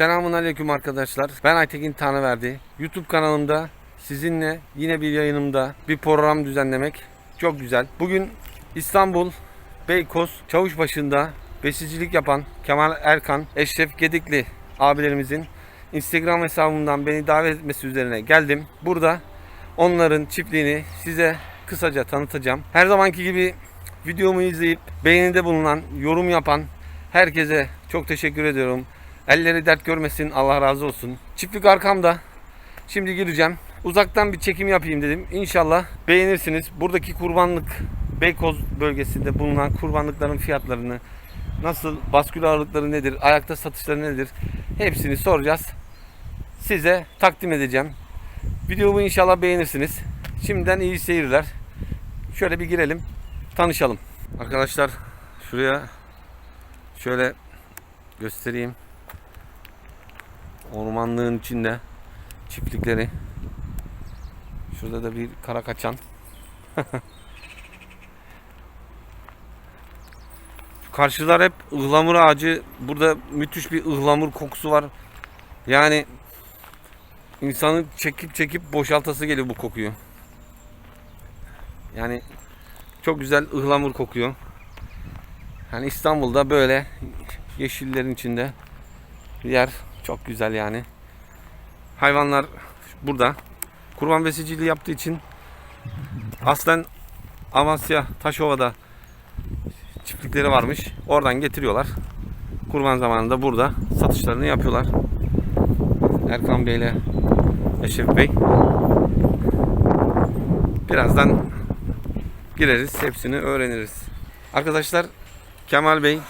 Selamun Aleyküm arkadaşlar. Ben Aytekin Tanrıverdi. YouTube kanalımda sizinle yine bir yayınımda bir program düzenlemek çok güzel. Bugün İstanbul Beykoz Çavuşbaşı'nda besicilik yapan Kemal Erkan, Eşref Gedikli abilerimizin Instagram hesabımdan beni davet etmesi üzerine geldim. Burada onların çiftliğini size kısaca tanıtacağım. Her zamanki gibi videomu izleyip beğenide bulunan, yorum yapan herkese çok teşekkür ediyorum. Elleri dert görmesin, Allah razı olsun. Çiftlik arkamda. Şimdi gireceğim. Uzaktan bir çekim yapayım dedim. İnşallah beğenirsiniz. Buradaki kurbanlık Beykoz bölgesinde bulunan kurbanlıkların fiyatlarını, nasıl baskül ağırlıkları nedir, ayakta satışları nedir hepsini soracağız. Size takdim edeceğim. Videomu inşallah beğenirsiniz. Şimdiden iyi seyirler. Şöyle bir girelim, tanışalım. Arkadaşlar şuraya şöyle göstereyim. Ormanlığın içinde çiftlikleri. Şurada da bir kara kaçan. Karşılar hep ıhlamur ağacı. Burada müthiş bir ıhlamur kokusu var. Yani insanın çekip çekip boşaltası geliyor bu kokuyu. Yani çok güzel ıhlamur kokuyor. Hani İstanbul'da böyle yeşillerin içinde bir yer çok güzel yani. Hayvanlar burada. Kurban besiciliği yaptığı için aslen Amasya Taşova'da çiftlikleri varmış. Oradan getiriyorlar. Kurban zamanında burada satışlarını yapıyorlar. Erkan Bey ile Eşref Bey. Birazdan gireriz. Hepsini öğreniriz. Arkadaşlar Kemal Bey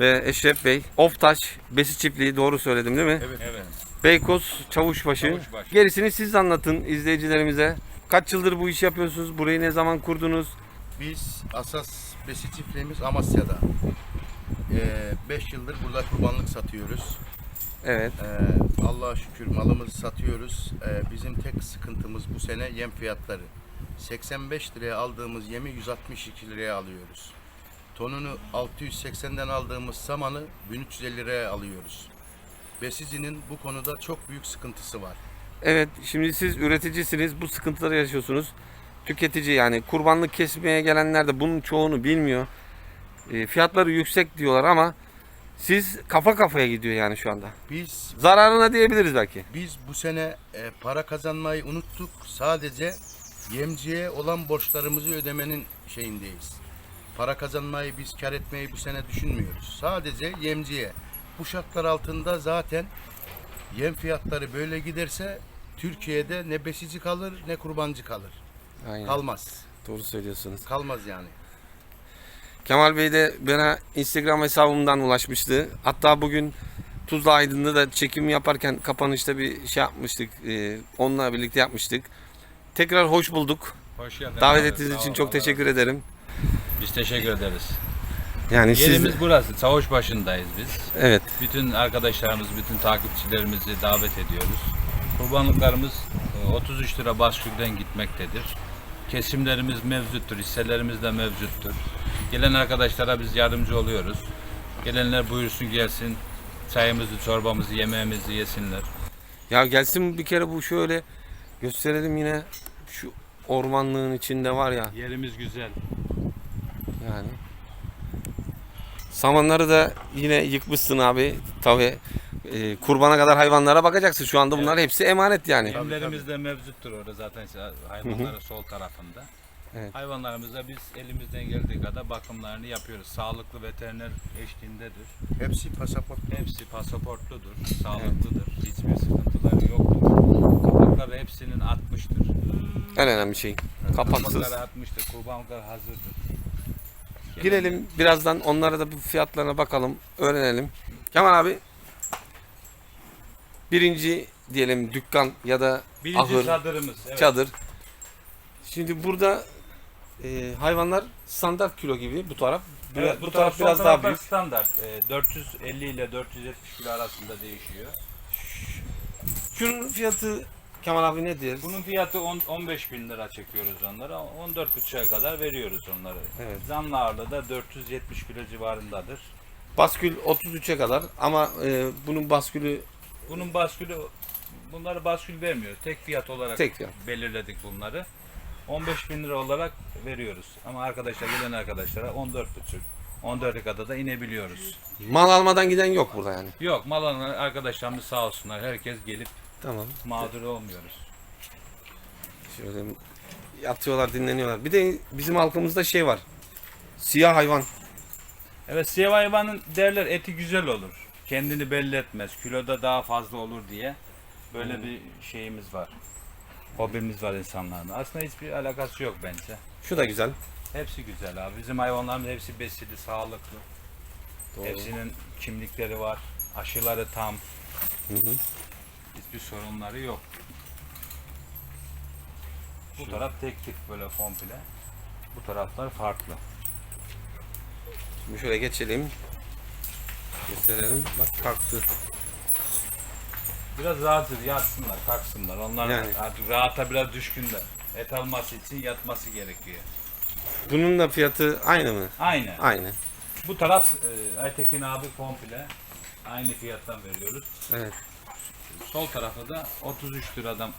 ve Eşref Bey Oftaş Besi Çiftliği doğru söyledim değil mi? Evet. evet. Beykoz Çavuşbaşı. Çavuşbaşı. Gerisini siz anlatın izleyicilerimize. Kaç yıldır bu işi yapıyorsunuz? Burayı ne zaman kurdunuz? Biz asas besi çiftliğimiz Amasya'da. 5 yıldır burada kurbanlık satıyoruz. Evet. Ee, Allah'a şükür malımızı satıyoruz. Ee, bizim tek sıkıntımız bu sene yem fiyatları. 85 liraya aldığımız yemi 162 liraya alıyoruz. Tonunu 680'den aldığımız samanı 1350 liraya alıyoruz. Besicinin bu konuda çok büyük sıkıntısı var. Evet. Şimdi siz üreticisiniz. Bu sıkıntıları yaşıyorsunuz. Tüketici yani kurbanlık kesmeye gelenler de bunun çoğunu bilmiyor. E, fiyatları yüksek diyorlar ama siz kafa kafaya gidiyor yani şu anda. Biz Zararına diyebiliriz belki. Biz bu sene e, para kazanmayı unuttuk. Sadece yemciye olan borçlarımızı ödemenin şeyindeyiz. Para kazanmayı biz kar etmeyi bu sene düşünmüyoruz. Sadece yemciye. Bu şartlar altında zaten yem fiyatları böyle giderse Türkiye'de ne besici kalır ne kurbancı kalır. Aynen. Kalmaz. Doğru söylüyorsunuz. Kalmaz yani. Kemal Bey de bana Instagram hesabımdan ulaşmıştı. Hatta bugün Tuzla Aydın'da da çekim yaparken kapanışta bir şey yapmıştık. Ee, onunla birlikte yapmıştık. Tekrar hoş bulduk. Hoş geldin. Davet ettiğiniz için çok teşekkür ederim. Biz teşekkür ederiz. Yani siz Yerimiz burası. Çavuş başındayız biz. evet Bütün arkadaşlarımız, bütün takipçilerimizi davet ediyoruz. Kurbanlıklarımız e, 33 lira başvurdan gitmektedir. Kesimlerimiz mevcuttur, hisselerimiz de mevcuttur. Gelen arkadaşlara biz yardımcı oluyoruz. Gelenler buyursun gelsin, çayımızı, çorbamızı, yemeğimizi yesinler. ya gelsin bir kere bu şöyle gösterelim yine şu ormanlığın içinde var ya Yerimiz güzel. Yani. Samanları da yine yıkmışsın abi. Tabi kurbana kadar hayvanlara bakacaksın. Şu anda bunlar hepsi emanet yani. Yemlerimiz de mevcuttur orada zaten hayvanların sol tarafında. Evet. Hayvanlarımıza biz elimizden geldiği kadar bakımlarını yapıyoruz. Sağlıklı veteriner eşliğindedir. Hepsi pasaport. Hepsi pasaportludur, sağlıklıdır. Hiçbir sıkıntıları yoktur. Kapakları hepsinin atmıştır. En önemli şey. Kapaksız. Kapakları atmıştır, kurbanlıklar hazırdır. Girelim birazdan onlara da bu fiyatlarına bakalım, öğrenelim. Kemal abi birinci diyelim dükkan ya da Birinci ahır, çadırımız. Evet. çadır. Şimdi burada e, hayvanlar standart kilo gibi bu taraf. Biraz- Evet, bu, taraf biraz daha büyük. Standart. Ee, 450 ile 470 kilo arasında değişiyor. Şunun fiyatı Kemal abi nedir? Bunun fiyatı 10, 15 bin lira çekiyoruz onlara. 14 buçuğa kadar veriyoruz onları. Evet. Zanlı ağırlığı da 470 kilo civarındadır. Baskül 33'e kadar ama e, bunun baskülü Bunun baskülü bunları baskül vermiyoruz. Tek fiyat olarak Tek fiyat. belirledik bunları. 15 bin lira olarak veriyoruz. Ama arkadaşlar gelen arkadaşlara 14 buçuk. 14'e kadar da inebiliyoruz. Mal almadan giden yok burada yani. Yok mal alan arkadaşlarımız sağ olsunlar. Herkes gelip Tamam. mağdur olmuyoruz. Şöyle yatıyorlar, dinleniyorlar. Bir de bizim halkımızda şey var. Siyah hayvan. Evet siyah hayvanın derler eti güzel olur. Kendini belli etmez. Kiloda daha fazla olur diye. Böyle bir şeyimiz var. Hobimiz var insanların. Aslında hiçbir alakası yok bence. Şu da güzel. Hepsi güzel abi. Bizim hayvanlarımız hepsi besili, sağlıklı. Hepsinin kimlikleri var. Aşıları tam. Hı hı. Hiçbir sorunları yok. Bu taraf tek tip böyle komple. Bu taraflar farklı. Şimdi şöyle geçelim. Gösterelim. Bak kalktı. Biraz rahat yatsınlar, kalksınlar. Onlar Yani. artık rahata biraz düşkünler. Et alması için yatması gerekiyor. Bunun da fiyatı aynı mı? Aynı. Aynı. Bu taraf e, Aytekin abi komple aynı fiyattan veriyoruz. Evet. Sol tarafı da 33 liradan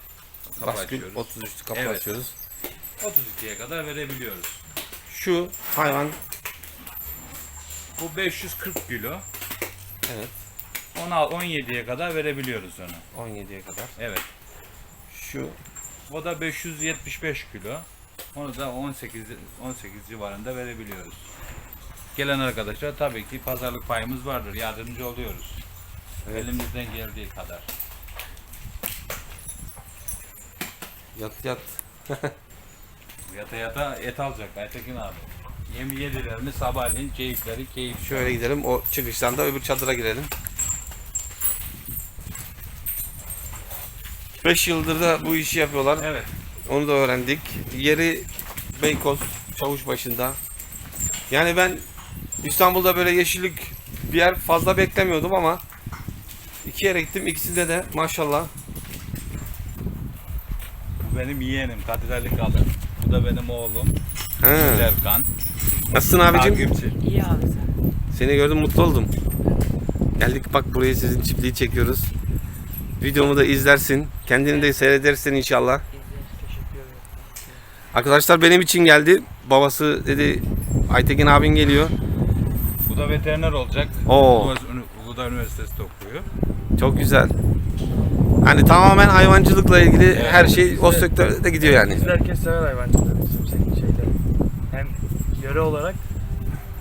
kapı Baskül açıyoruz. 33 kapı Evet. açıyoruz. 32'ye kadar verebiliyoruz. Şu hayvan Bu 540 kilo. evet 16 17'ye kadar verebiliyoruz onu. 17'ye kadar. Evet. Şu O da 575 kilo. Onu da 18 18 civarında verebiliyoruz. Gelen arkadaşlar tabii ki pazarlık payımız vardır. Yardımcı oluyoruz. Elimizden geldiği kadar. Yat yat. Yata yata et alacak Aytekin abi. Yemi yediler mi sabahleyin keyifleri keyif. Şöyle gidelim. O çıkıştan da öbür çadıra girelim. 5 yıldır da bu işi yapıyorlar. Evet. Onu da öğrendik. Yeri Beykoz Çavuşbaşı'nda. Yani ben İstanbul'da böyle yeşillik bir yer fazla beklemiyordum ama iki yere gittim. İkisinde de maşallah. Bu benim yeğenim Kadir Ali Kalın. Bu da benim oğlum He. Serkan. Nasılsın abicim? Takipçi. İyi abi sen. Seni gördüm mutlu oldum. Geldik bak buraya sizin çiftliği çekiyoruz. Videomu da izlersin. Kendini de seyredersin inşallah. İzleriz. Teşekkür ederim. Arkadaşlar benim için geldi. Babası dedi Aytekin abin geliyor. Bu da veteriner olacak. Oo. Bu da üniversitesi okuyor. Çok güzel. Hani tamamen hayvancılıkla ilgili her şey o sektörde gidiyor yani. Biz herkes sever hayvancılığı bizim senin şeyde. Hem yöre olarak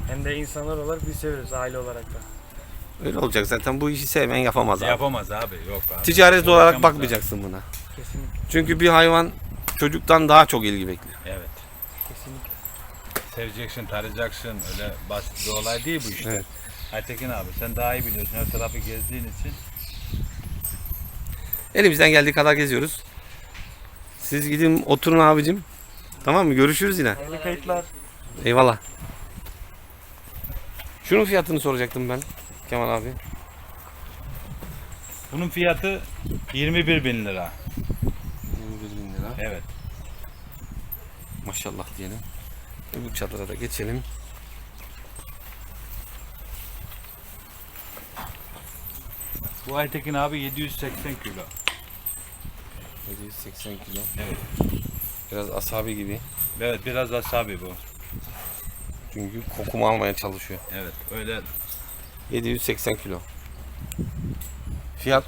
hem de insanlar olarak biz severiz aile olarak da. Öyle olacak zaten bu işi sevmeyen yapamaz abi. Yapamaz abi yok abi. Ticaret olarak Uğraşamaz bakmayacaksın buna. Kesinlikle. Çünkü bir hayvan çocuktan daha çok ilgi bekliyor. abi. Evet. Kesinlikle. Seveceksin, tarayacaksın. Öyle basit bir olay değil bu işte. Evet. Aytekin abi sen daha iyi biliyorsun. Her tarafı gezdiğin için. Elimizden geldiği kadar geziyoruz. Siz gidin oturun abicim. Tamam mı? Görüşürüz yine. Hayırlı kayıtlar. Eyvallah. Şunun fiyatını soracaktım ben Kemal abi. Bunun fiyatı 21 bin lira. 21 bin lira. Evet. Maşallah diyelim. Öbür çadıra da geçelim. Bu Aytekin abi 780 kilo. 780 kilo. Evet. Biraz asabi gibi. Evet biraz asabi bu. Çünkü kokumu almaya çalışıyor. Evet öyle 780 kilo. Fiyat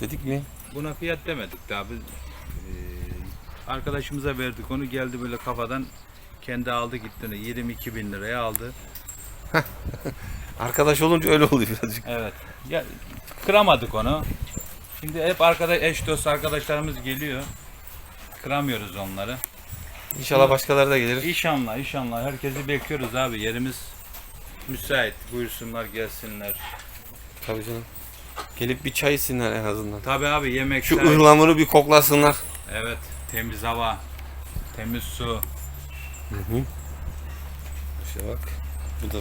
dedik mi? buna fiyat demedik de abi. Ee, arkadaşımıza verdik onu geldi böyle kafadan kendi aldı gitti 22 bin liraya aldı. Arkadaş olunca öyle oluyor birazcık. Evet. Ya kıramadık onu. Şimdi hep arkadaş eş dost arkadaşlarımız geliyor. Kıramıyoruz onları. İnşallah başkaları da gelir. İnşallah inşallah herkesi bekliyoruz abi. Yerimiz müsait. Buyursunlar gelsinler. Tabii canım. Gelip bir çay içsinler en azından. Tabii abi yemek Şu ıhlamuru bir koklasınlar. Evet. Temiz hava. Temiz su. İşte bak. Bu da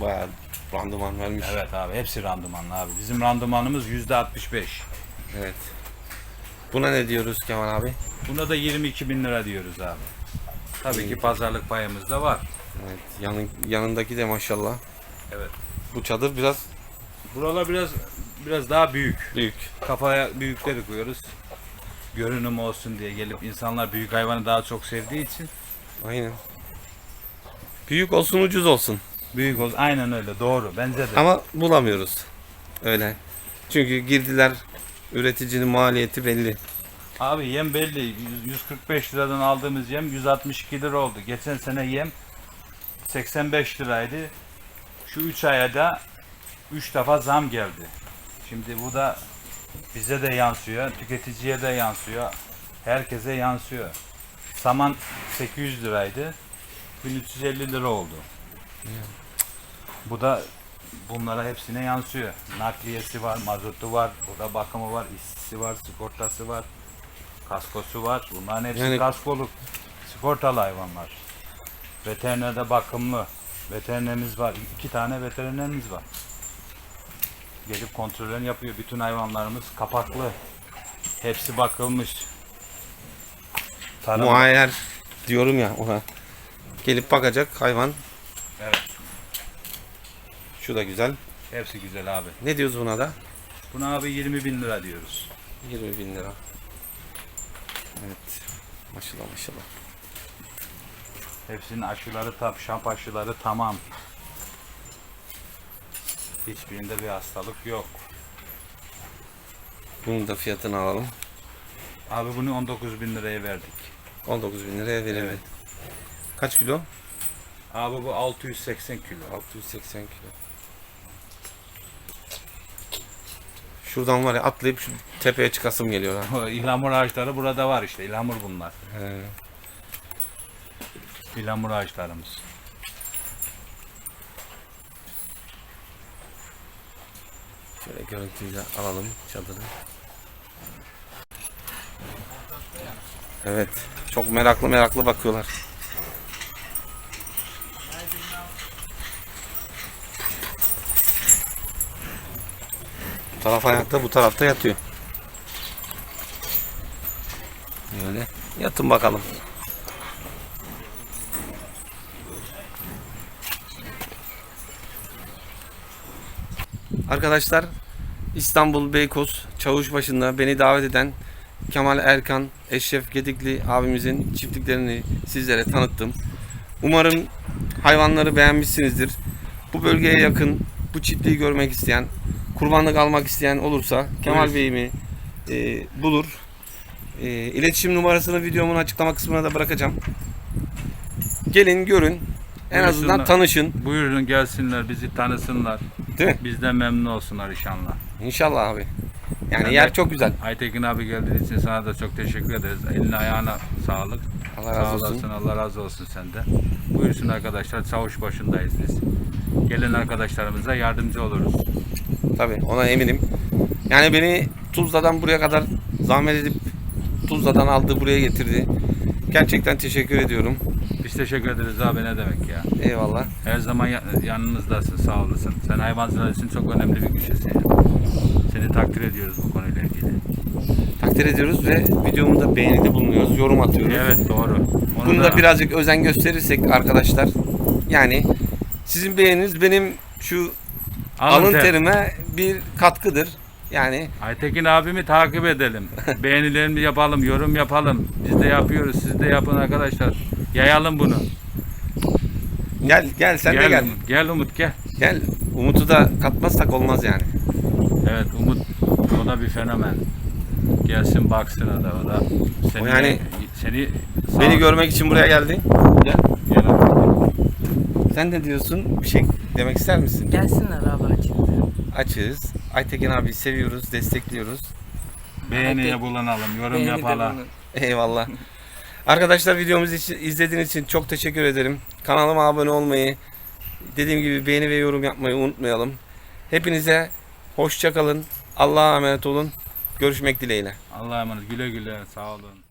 bayağı randıman vermiş. Evet abi hepsi randımanlı abi. Bizim randımanımız yüzde 65. Evet. Buna ne diyoruz Kemal abi? Buna da 22 bin lira diyoruz abi. Tabii ki pazarlık payımız da var. Evet. Yanın, yanındaki de maşallah. Evet. Bu çadır biraz Buralar biraz biraz daha büyük. Büyük. Kafaya büyükleri koyuyoruz. Görünüm olsun diye gelip insanlar büyük hayvanı daha çok sevdiği için Aynen. Büyük olsun ucuz olsun. büyük olsun. Aynen öyle doğru bence de. Ama bulamıyoruz. Öyle. Çünkü girdiler üreticinin maliyeti belli. Abi yem belli. 100 145 liradan aldığımız yem 162 lira oldu. Geçen sene yem 85 liraydı. Şu 3 aya da 3 defa zam geldi. Şimdi bu da bize de yansıyor, tüketiciye de yansıyor. Herkese yansıyor. Saman 800 liraydı. 1350 lira oldu. Bu da bunlara hepsine yansıyor. Nakliyesi var, mazotu var, burada bakımı var, işçisi var, sigortası var, kaskosu var. Bunların hepsi Yani- kaskoluk, sigortalı hayvanlar. Veterinerde bakımlı. Veterinerimiz var. iki tane veterinerimiz var. Gelip kontrollerini yapıyor. Bütün hayvanlarımız kapaklı. Hepsi bakılmış. Tarım- Muayyer diyorum ya ona. Gelip bakacak hayvan. Şu da güzel. Hepsi güzel abi. Ne diyoruz buna da? Buna abi 20 bin lira diyoruz. 20 bin lira. Evet. Maşallah maşallah. Hepsinin aşıları tam, şamp aşıları tamam. Hiçbirinde bir hastalık yok. Bunun da fiyatını alalım. Abi bunu 19 bin liraya verdik. 19 bin liraya verelim. Evet. Kaç kilo? Abi bu 680 kilo. 680 kilo. Şuradan var ya atlayıp şu tepeye çıkasım geliyor ha. O İhlamur ağaçları burada var işte. İhlamur bunlar. He. İhlamur ağaçlarımız. Şöyle görüntüyü de alalım çadırı. Evet. Çok meraklı meraklı bakıyorlar. Taraf ayakta bu tarafta yatıyor. Böyle. Yatın bakalım. Arkadaşlar İstanbul Beykoz Çavuşbaşı'nda beni davet eden Kemal Erkan, Eşref Gedikli abimizin çiftliklerini sizlere tanıttım. Umarım hayvanları beğenmişsinizdir. Bu bölgeye yakın bu çiftliği görmek isteyen, kurbanlık almak isteyen olursa Kemal Bey'imi e, bulur. E, iletişim numarasını videomun açıklama kısmına da bırakacağım. Gelin görün. En azından tanışın. Buyurun gelsinler bizi tanısınlar. Değil mi? Bizden memnun olsunlar inşallah. İnşallah abi. Yani Ben yer çok güzel. Aytekin abi geldiğin için sana da çok teşekkür ederiz. Eline ayağına sağlık. Allah Sağ razı olsun. olasın, Allah razı olsun senden. Buyursun arkadaşlar, çavuş başındayız biz. Gelen arkadaşlarımıza yardımcı oluruz. Tabii ona eminim. Yani beni Tuzla'dan buraya kadar zahmet edip Tuzla'dan aldı buraya getirdi. Gerçekten teşekkür ediyorum. Biz teşekkür ederiz abi ne demek ya. Eyvallah. Her zaman ya- yanınızdasın, sağ olasın. Sen hayvancılar için çok önemli bir kişisin. Seni takdir ediyoruz bu konuyla ilgili. Takdir ediyoruz ve videomu da beğenide bulunuyoruz. Yorum atıyoruz. Evet doğru. Onu Bunu da birazcık özen gösterirsek arkadaşlar yani sizin beğeniniz benim şu alın, alın ter. terime bir katkıdır. Yani Aytekin abimi takip edelim. Beğenilerimi yapalım, yorum yapalım. Biz de yapıyoruz, siz de yapın arkadaşlar. Yayalım bunu. gel gel sen de gel. Umut, gel Umut gel. Gel. Umut'u da katmazsak olmaz yani. Evet Umut o da bir fenomen. Gelsin baksın o da o da. Seni, O yani- seni Beni görmek için buraya geldi. gel. Gel abi. Sen ne diyorsun? Bir şey demek ister misin? Gelsinler abi açık. Açığız. Aytekin abi seviyoruz, destekliyoruz. Beğeniye bulanalım, yorum Beğeni de yapalım. bulunun. Eyvallah. Arkadaşlar videomuzu için- izlediğiniz için çok teşekkür ederim. Kanalıma abone olmayı, dediğim gibi beğeni ve yorum yapmayı unutmayalım. Hepinize hoşça kalın. Allah'a emanet olun. Görüşmek dileğiyle. Allah'a emanet. Güle güle. Sağ olun.